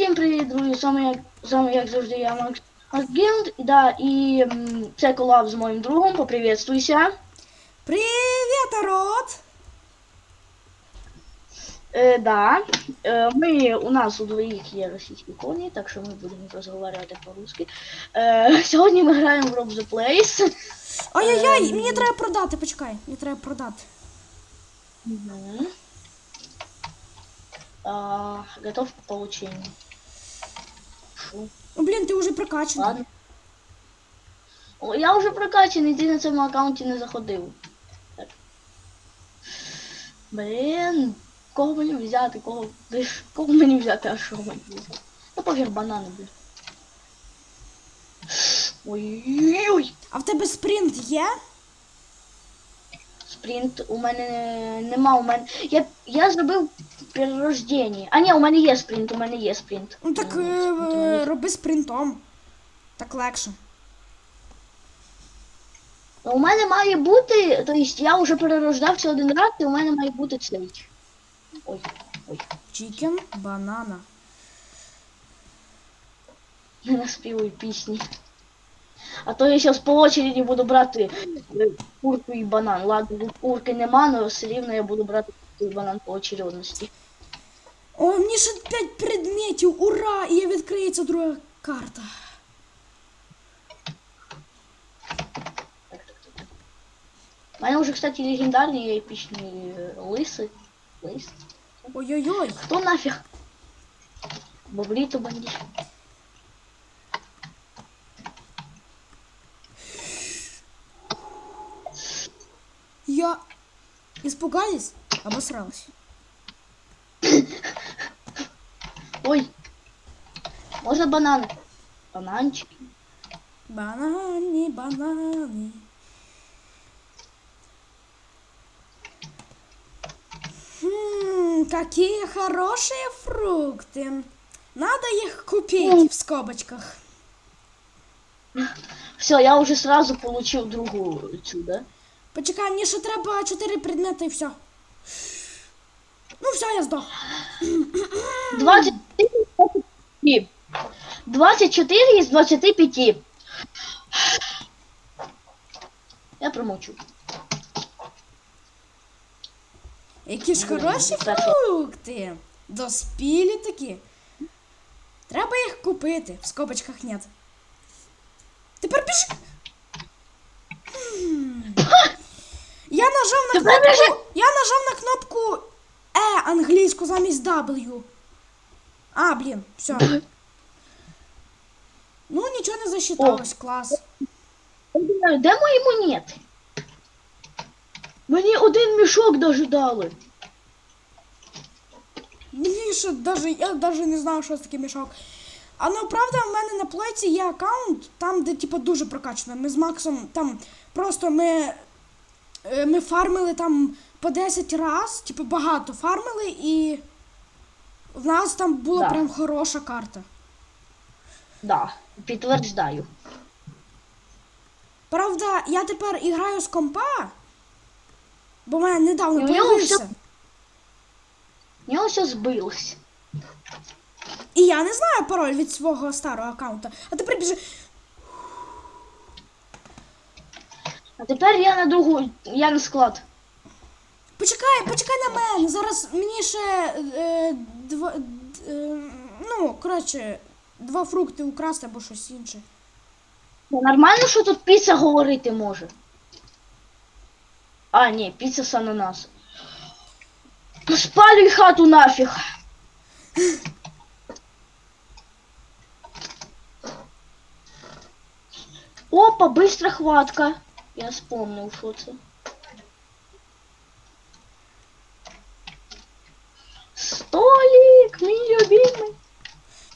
Всім привіт, друзі! З вами як, з вами, як завжди, я Макс Макгілд. Да, і м, це колаб з моїм другом. Поприветствуйся. Привет, народ! Е, да. Е, ми, у нас у двоїх є російські коні, так що ми будемо розмовляти по-русски. Е, сьогодні ми граємо в Rob the Place. Ай-яй-яй, Ем. мені треба продати, почекай, мені треба продати. Мгм. А, готов к получению. Фу, О, блін, ти вже прокачаний. ладно. О, я вже прокачаний, ти на цьому аккаунті не заходив. Так. Блін, кого мені взяти, кого, кого мені взяти, а що мені взяти? Та похер банани буде. Ой-ой-ой. А в тебе спринт є? Спринт у мене нема, у мене. Я, я зробив перерождення. А ні, у мене є спринт, у мене є спринт. Ну так е, е, роби спринтом. Так легше. У мене має бути, тобто я вже перерождався один раз, і у мене має бути цей. Ой, ой, Чікен, банана. не наспівую пісні. А то я зараз по очереді буду брати е, курку і банан. Ладно, курки нема, але все рівно я буду брати курку і банан по очередності. О, мені ще 5 предметів, ура! І я відкриється друга карта. У мене вже, кстати, легендарні епічні е, лиси. Лис. Ой-ой-ой. Хто нафіг? Бубліто бандит. Испугались? Обосралась. Ой. Можно бананы? Бананчики. Бананы, бананы. Хм, какие хорошие фрукты. Надо их купить в скобочках. Все, я уже сразу получил другую цю, да? Почекай, мені ще треба 4 предмети і все. Ну все, я здох. 24 24 із 25. Я промовчу. Які ж хороші фрукти. Доспілі такі. Треба їх купити. В скобочках нет. Тепер біж. Я нажав на Тепер кнопку. Я нажав на кнопку Е англійську замість W. А, блін, все. Ну, нічого не засчиталось, клас. Де мої монети? Мені один мішок даже дали. Мені ще даже, я даже не знаю, що це таке мішок. А ну правда, в мене на плейці є аккаунт, там, де типу дуже прокачано. Ми з Максом там просто ми, ми фармили там по 10 раз, типу багато фармили, і в нас там була Да. прям хороша карта. Да, підтверждаю. Правда, я тепер і граю з компа, бо в мене недавно появився. У нього все збилось. І я не знаю пароль від свого старого аккаунта. А тепер біжи. А тепер я на другу, я на склад. Почекай, почекай на мене. Зараз мені ще е, два. Е, ну, коротше, два фрукти украсти або щось інше. Нормально, що тут піца говорити може. А, ні, піца з ананасу. Спалюй хату нафіг. Опа, быстро хватка. Я вспомнил, що це. Столик, мій любимий.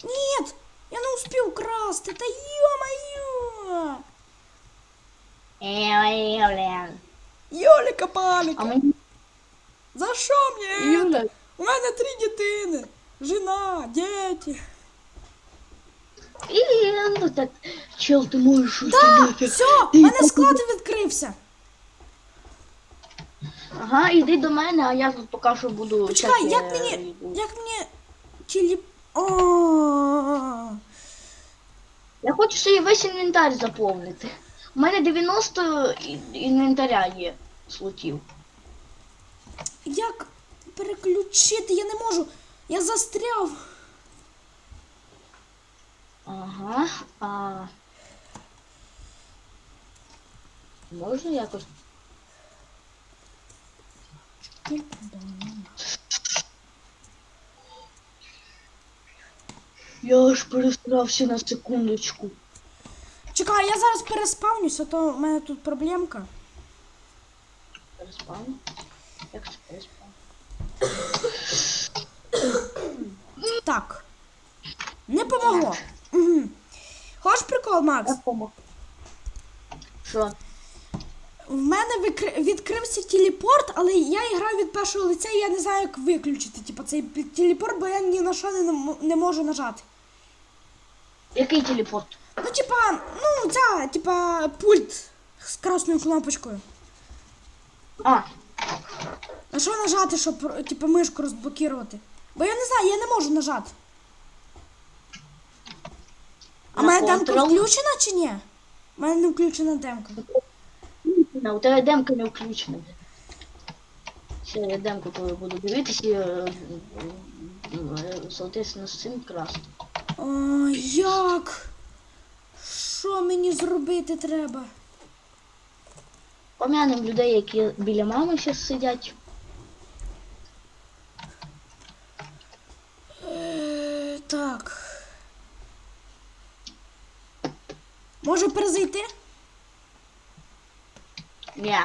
Ні, я не успів красти, та йо-моє! Ой, блін. Йолика А палика! мені За що мені? Юля, У мене три дитини. Жена, діти. І ну так, чел, ти можеш Так, робити. все, в мене склад відкрився. Ага, іди до мене, а я тут поки що буду. Почекай, як е, мені. йду. Як мені. Тілі. О, хочу собі весь інвентар заповнити. У мене 90 інвентаря є слотів. Як переключити? Я не можу. Я застряв. Ага. А... Можна якось. Я аж перестрався на секундочку. Чекай, я зараз переспавнюся, то в мене тут проблемка. Переспавну. Як це переспавну? Так. Не помогло. Хочеш прикол, Макс? Як помог? Що? В мене викри- відкрився телепорт, але я граю від першого лиця, і я не знаю, як виключити типу, цей телепорт, бо я ні на що не, не можу нажати. Який телепорт? Ну, типа, ну, ця, типа, пульт з красною кнопочкою. А, На що нажати, щоб типа, мишку розблокувати? Бо я не знаю, я не можу нажати. На моя демка включена чи ні? У мене не включена демка. у тебе демка не включена. Все, я демку коли буду дивитися, і, е, е, соответственно, з цим красти. Ой, як? Що мені зробити треба? Помянем людей, які біля мами зараз сидять. Е, так. Може перезайти? Ні,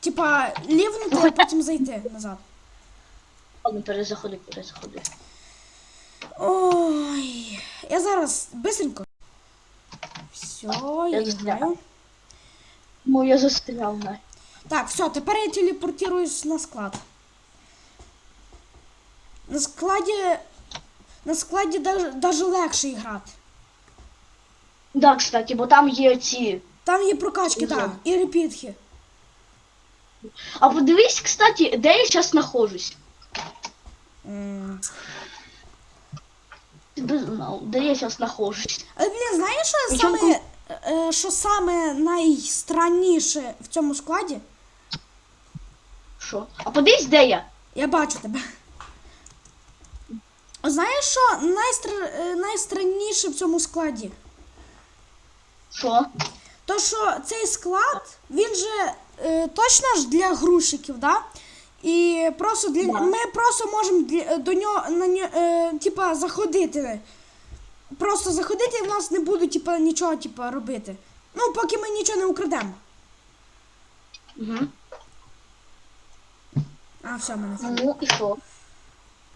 Типа лівнути, а потім зайти назад. ладно, перезаходи, перезаходи. Ой, я зараз быстренько. Все, я граю. Ну, я застряв на. Так, все, тепер я телепортируюсь на склад. На складі. На складі даже, даже легше грати. Да, кстати, бо там є ці. Там є прокачки, Ага. так, і репітки. А подивись, кстати, де я зараз знаходжусь. М. Ти би знав, де я зараз знаходжусь. Але блін, знаєш, що Причому саме, е, що саме найстранніше в цьому складі? Що? А подивись, де я? Я бачу тебе. Знаєш, що найстр... е, найстранніше в цьому складі? Що? То що цей склад, він же е, точно ж для грузчиків, да? І просто для Да. ми просто можемо до нього на нього, е, типа заходити. Просто заходити і в нас не будуть типа, нічого типа, робити. Ну, поки ми нічого не украдемо. Угу. А, все, мене. Ну і що?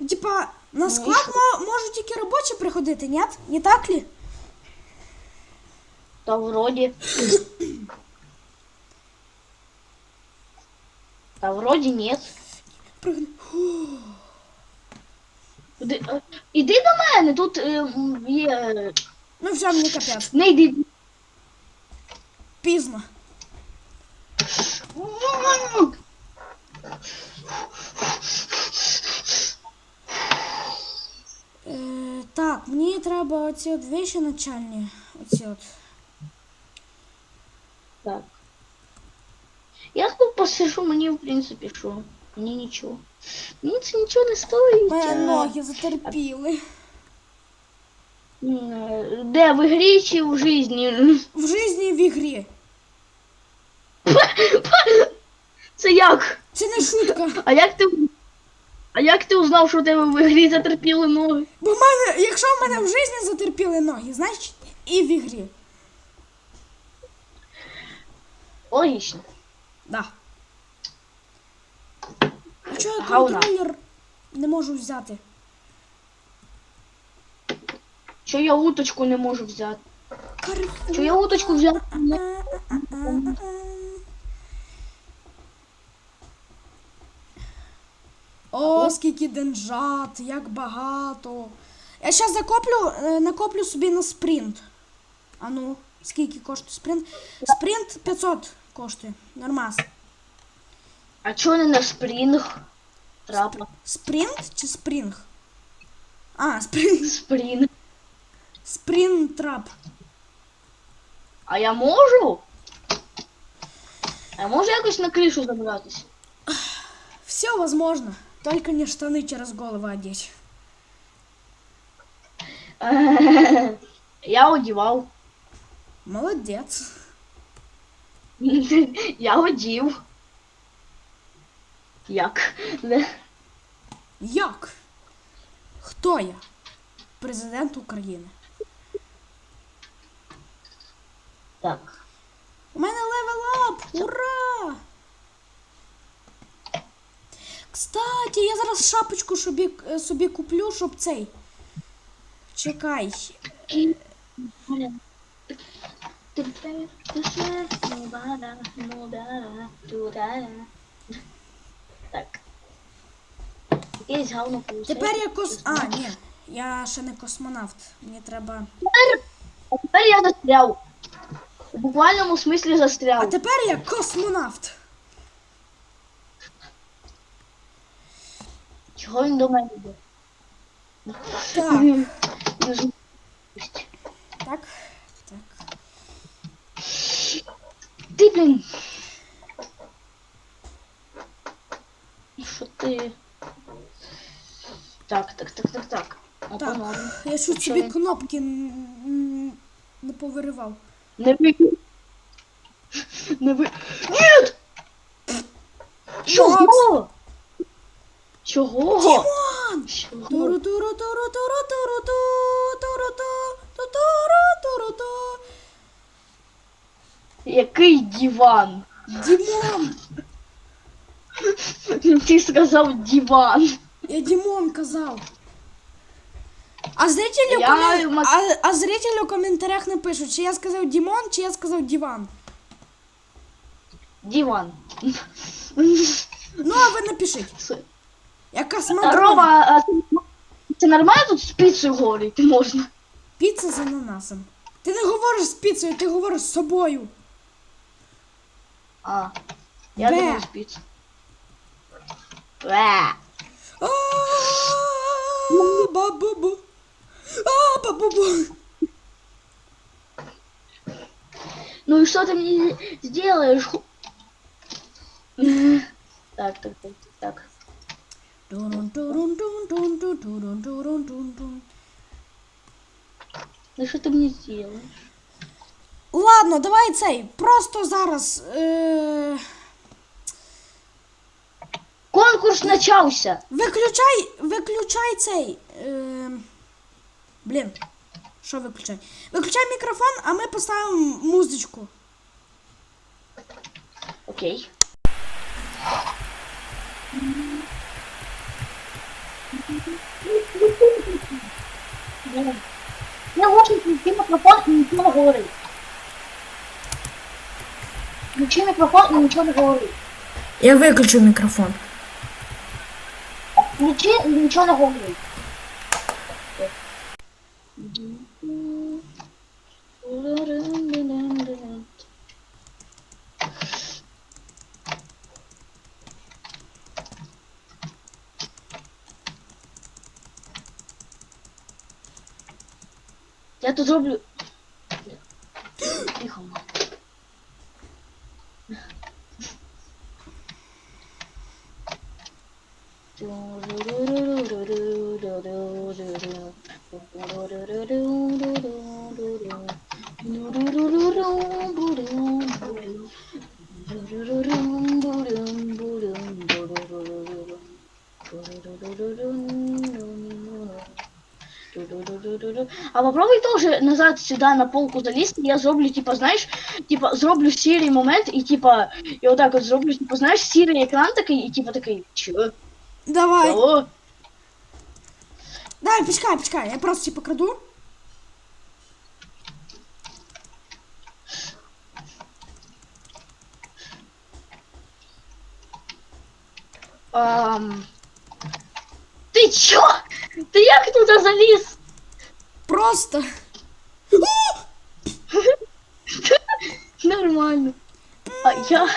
Типа, на Ну, склад мо- можуть тільки робочі приходити, ні? Не так ли? Та вроді. Та вроді нет. Іди, е, іди до мене, тут е, є. е, Ну все, мені капець. Не йди. Пізно. Е, так, мені треба оці от віші начальні. Оці от. Так. Я тут посижу, мені в принципі що. Мені нічого. Мені це нічого не стоїть. Моя ноги затерпіли. Де в ігрі чи в житті? В житті і в ігрі. Це як? Це не шутка. А як ти. А як ти узнав, що в тебе в ігрі затерпіли ноги? Бо в мене, якщо в мене в житті затерпіли ноги, значить і в ігрі. Логічно. Да. А чого я Гауна. контролер не можу взяти? Що я уточку не можу взяти? Що я уточку взяти? О, скільки денжат, як багато. Я зараз закоплю, е, накоплю собі на спринт. А ну, скільки коштує спринт? Спринт 500 коштує. Нормас. А чого не на спрінг? Трапа. Спринт чи спринг? А, спринг. Спрінг. Спринт трап. А я можу? А я можу якось на кришу забратись? Все возможно. Только не штаны через голову одеть. Я одівав. Молодец. Я одів. Як? Не. Як? Хто я? Президент України. Так. У мене левел ап! Ура! Кстати, я зараз шапочку собі, е, собі куплю, щоб цей. Чекай. Так. Якесь говно получається. Тепер я кос. А, ні. Я ще не космонавт. Мені треба. А тепер я застряв. У буквальному смислі А застряв. тепер я космонавт. Чого він до мене йде? Так, так. Ти, блін. Що ти? Так, так, так, так, так. Так. Опановуй. Я Що собі він? кнопки н- не повиривав. Не ви. Не ви. Нет! Чого? Чого? Дімон! Чого? туру туру туру туру туру ту туру Який диван? Дімон! Ти сказав диван. Я Дімон казав. А зрителі, Я комен... а, а зрителі в коментарях напишуть, чи я сказав Дімон, чи я сказав Діван. Диван. Ну, а ви напишіть. Яка смак Рома, а це нормально тут з піцею говорити можна? піца з ананасом. Ти не говориш з піцею, ти говориш з собою. А. Я Бе. думаю. Бе. А, Ба-бу-бу. А, ба-бу-бу. Ну и что ты мне сделаешь? Так, так, так, так. Ну что ты мне сделаешь? Ладно, давай цей. Просто зараз. Е... Конкурс начался. Виключай, виключай цей. Е... Блін. Що виключай? Виключай мікрофон, а ми поставимо музичку. Окей. Я можу мікрофон і нічого не говорить. Включи мікрофон і нічого не говорить. Я виключу мікрофон. Включи і нічого не говорить. Я тут зроблю. А попробуй тоже назад сюда на полку залізти, я зроблю, типа, знаєш, типа, зроблю сірий момент і типа, і отак от зроблю, типа, знаєш, сірий екран такий, і типа такий, чо? Давай. О, Давай, почекай, почекай. Я просто типу краду. Ам... Ти чо? Ти як туди заліз? Просто. Нормально. А я.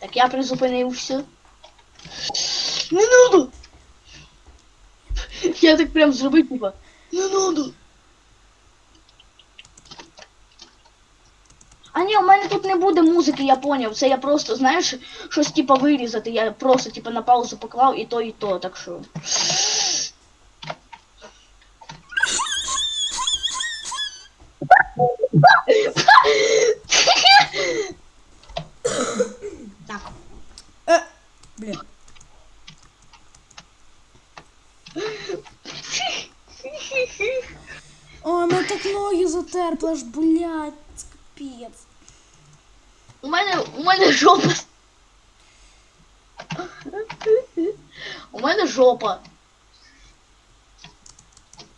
Так я призупинив все. Минуту! Я так прям зробив, типа. Не надо. А ні, у мене тут не буде музики, я поняв. Це я просто, знаєш, щось типа вирізати. Я просто типа на паузу поклав і то, і то, так що. Так. Е, блін. Ой, мене так ноги затерпли, аж блядь, капець. У мене, у мене жопа. У мене жопа.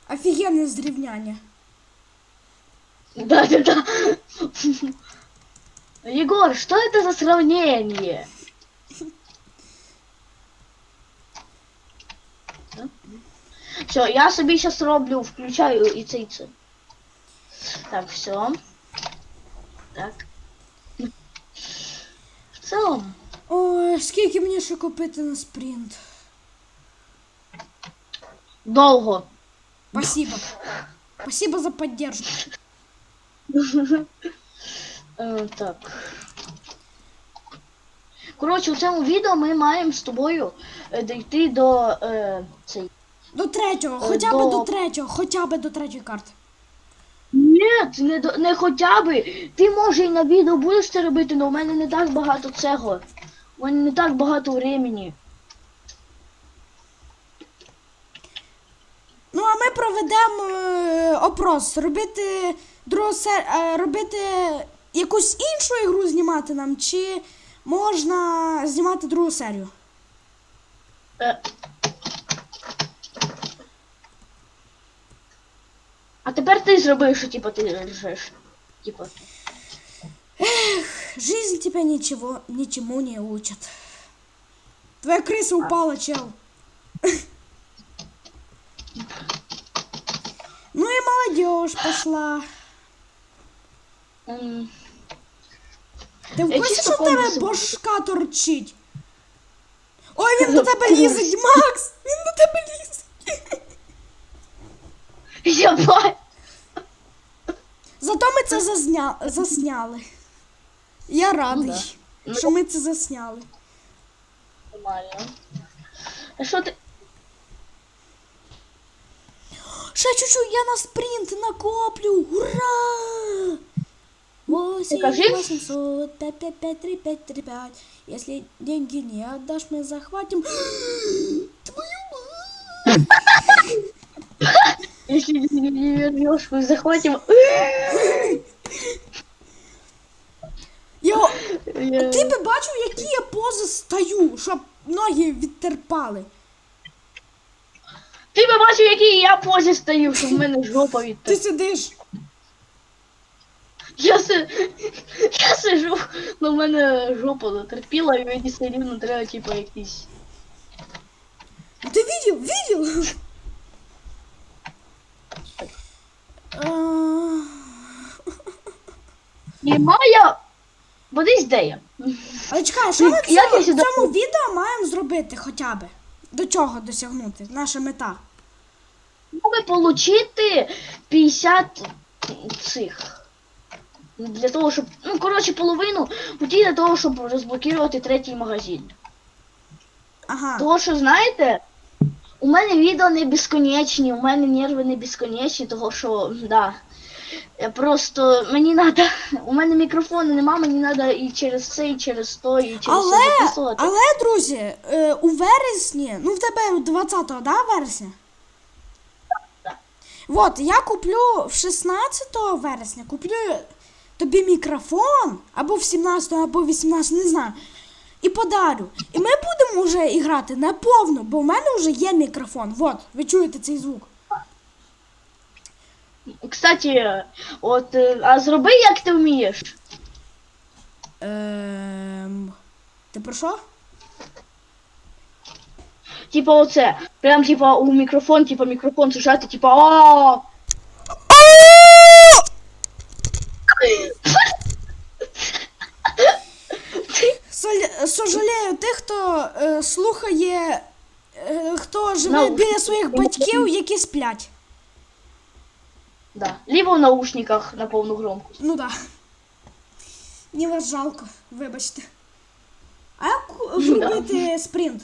Офігенне зрівняння. Да, да, да. Егор, что это за сравнение? Все, я собі сейчас роблю, включаю і це, і це. Так, все. Так. В цілому. Ой, скільки мені ще купити на спринт? Довго. Спасибо. Спасибо за поддержку. Е, так. Коротше, у цьому відео ми маємо з тобою е, дійти до е, цей. До третього, Е, хоча б до- до третього, хоча б до третьої карти. Ні, не, не хоча би. Ти може і на відео будеш це робити, але у мене не так багато цього. У мене не так багато времени. Ну, а ми проведемо е, опрос. Робити другу сер... е, робити якусь іншу ігру знімати нам, чи можна знімати другу серію? Е. А тепер ти зроби, що типу, ти ржеш. Типа. Жизнь тебя ничего, ничему не учит. Твоя крыса упала, чел. Ну и молодежь пошла. м, Ти в курсі, що в тебе башка торчить? Ой, він до тебе лізить, Макс! Він до тебе лізить. Я бачу. Зато ми це зазня... засняли. Я радий, Ну що ми це засняли. Нормально. А що ти. Ще чуть-чуть я на спринт накоплю. Ура! 8 800 5 5 5 3 5 3 5. Если деньги не отдашь, мы захватим. Если не не вернешь, мы захватим. Йо, Я- ти би бачив, які я пози стаю, щоб ноги відтерпали. Ти би бачив, який я позі стою, що в мене жопа Ти сидиш. Я, си... я сижу, але в мене жопа затерпіла, і мені все рівно треба, типу, якийсь. Ти видів? Видів? А, І мая. Бо десь де я. Але чекай, що ми в цьому, я сюди- цьому відео маємо зробити хоча б? До чого досягнути? Наша мета. Треба отримати 50 цих. Для того, щоб. Ну, коротше, половину путі для того, щоб розблокувати третій магазин. Ага. Того, що знаєте, у мене відео не безконечні, у мене нерви не безконечні, того що, да. Я просто мені треба. У мене мікрофону нема, мені треба і через це, і через то, і через Але, це записувати. але, друзі, е, у вересні, ну в тебе 20-го, да, вересня? От, я куплю в 16 вересня, куплю тобі мікрофон, або в 17, або в 18, не знаю. І подарю. І ми будемо вже грати на повну, бо в мене вже є мікрофон. От, ви чуєте цей звук. Кстати, от, е, а зроби, як ти вмієш. Ем... Ти про що? Типа оце. Прям типа у мікрофон, типа мікрофон сужати, типа а хто е, слухає, е, хто живе Наушники. біля своїх батьків, які сплять. Да. Либо в наушниках на повну громкость. Ну да. Мені вас жалко, вибачте. А як зробити спринт?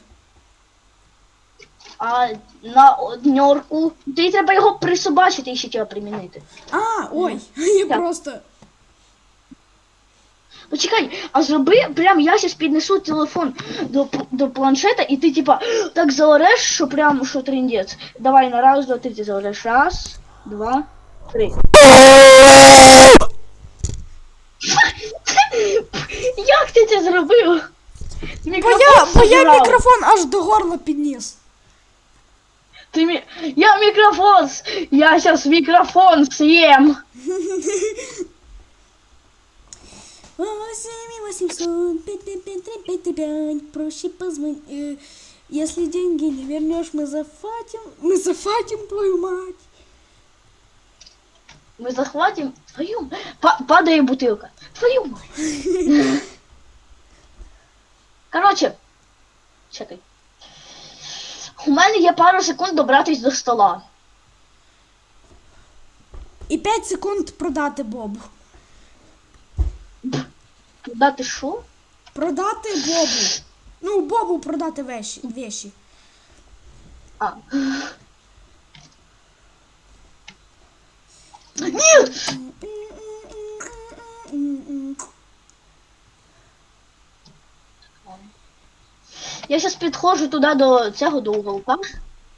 А на одньорку. Тобі треба його присобачити і ще тебе примінити. А, ой, я Так. просто. Почекай, а зроби, прям я зараз піднесу телефон до, до планшета, і ти типа так заореш, що прям що трендець. Давай на раз, два, три ти заореш. Раз, два, три. Як ти це зробив? Бо Мікрофон я, бо я мікрофон аж до горла підніс. Ты ми... Я микрофон! Я сейчас микрофон съем! 8 800 5535 проще позвонить. Э, Если деньги не вернешь, мы зафатим. Мы зафатим твою мать. Мы захватим твою... Па- падает бутылка. Твою мать. Короче. Чекай. У мене є пару секунд добратись до стола. І 5 секунд продати Бобу. Дати що? Продати Бобу. Ну, Бобу продати вещі. вещі. А. Ні! Я зараз підходжу туди до цього, до уголка,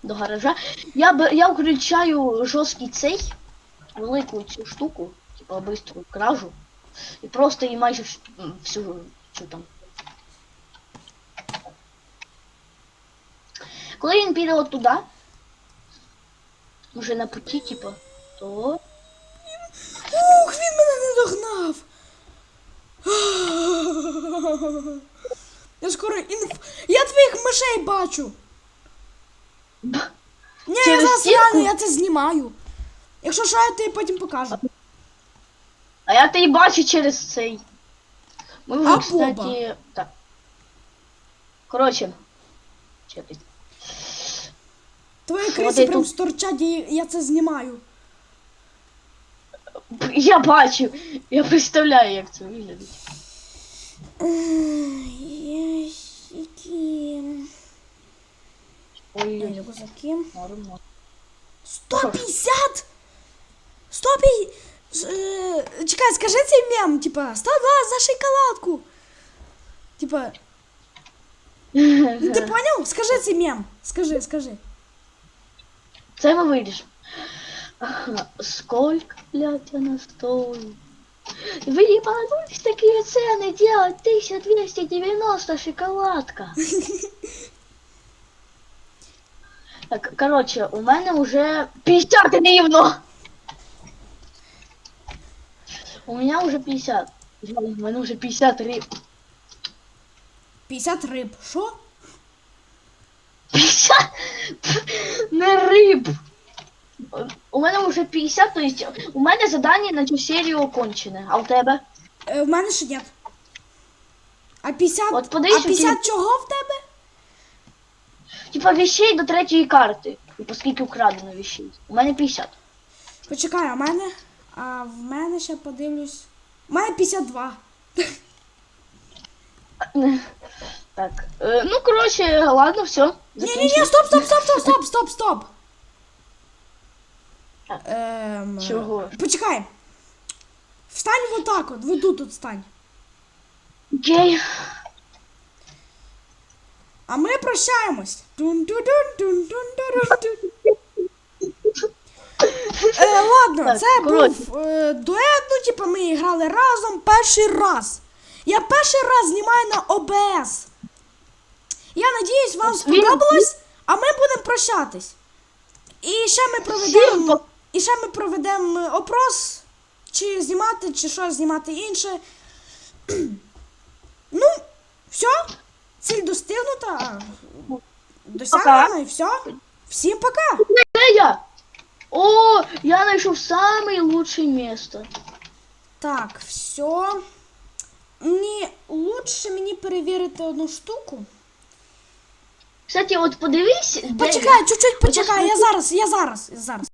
до гаража. Я, б- я включаю жорсткий цей, велику цю штуку, типу бистру кражу. І просто її майже всю цю там. Коли він піде от туди, вже на путі, типу, то. Ух, він мене не догнав. Я скоро інф... Я твоїх мишей бачу. Ні, я зараз реально я це знімаю. Якщо що, я тобі потім покажу. А я тебе бачу через цей. Ми вже, А кстати. Боба? Так. Коротше. Чекай. Твої Що криси прям тут? сторчать, і я це знімаю. Я бачу. Я представляю, як це виглядить. Які... Ой, Рюкзаки. норм. 150? 150? Е, Чекай, скажи цей мем, типа, 102 за шоколадку. Типа, ну ти понял? Скажи цей мем. Скажи, скажи. Це ми. Ага, Сколько, блядь, она стоит? Вы не подумайте такие цены делать 1290 шоколадка. Так, короче, у мене уже 50 рівно. У меня уже 50. У мене уже 50 рівно. 50 риб. Що? 50? Не риб. У мене вже 50, то есть у мене задання на цю серію окончене, а у тебе? Е, в мене ще нет. А 50, От подивись, а що 50 ті- чого в тебе? Типа вещей до третьої карти. І поскільки украдено вещей. У мене 50. Почекай, а в мене. А в мене ще подивлюсь. У мене 52. Так. Е, ну, коротше, ладно, все. Ні, ні, ні, стоп, стоп, стоп, стоп, стоп, стоп, стоп. Так. Ем, Чого? Почекай. Встань вот так от, ви тут от стань. Окей. А ми прощаємось. Тун-ту-дун-тун-тун-тун-тун. Е, ладно, Так, це коротше. був е, дует, ну типу ми грали разом перший раз. Я перший раз знімаю на ОБС. Я надіюсь, вам Він- сподобалось, а ми будемо прощатись. І ще ми Всім проведемо. І ще ми проведемо опрос, чи знімати, чи що знімати інше. ну, все. Ціль достигнута. Досягнено і все. Всім пока. Де я? О, я знайшов самое лучшее место. Так, все. Мені лучше мені перевірити одну штуку. Кстати, от подивись, де я. Почекай, чуть-чуть почекай, ж- я зараз, я зараз, я зараз.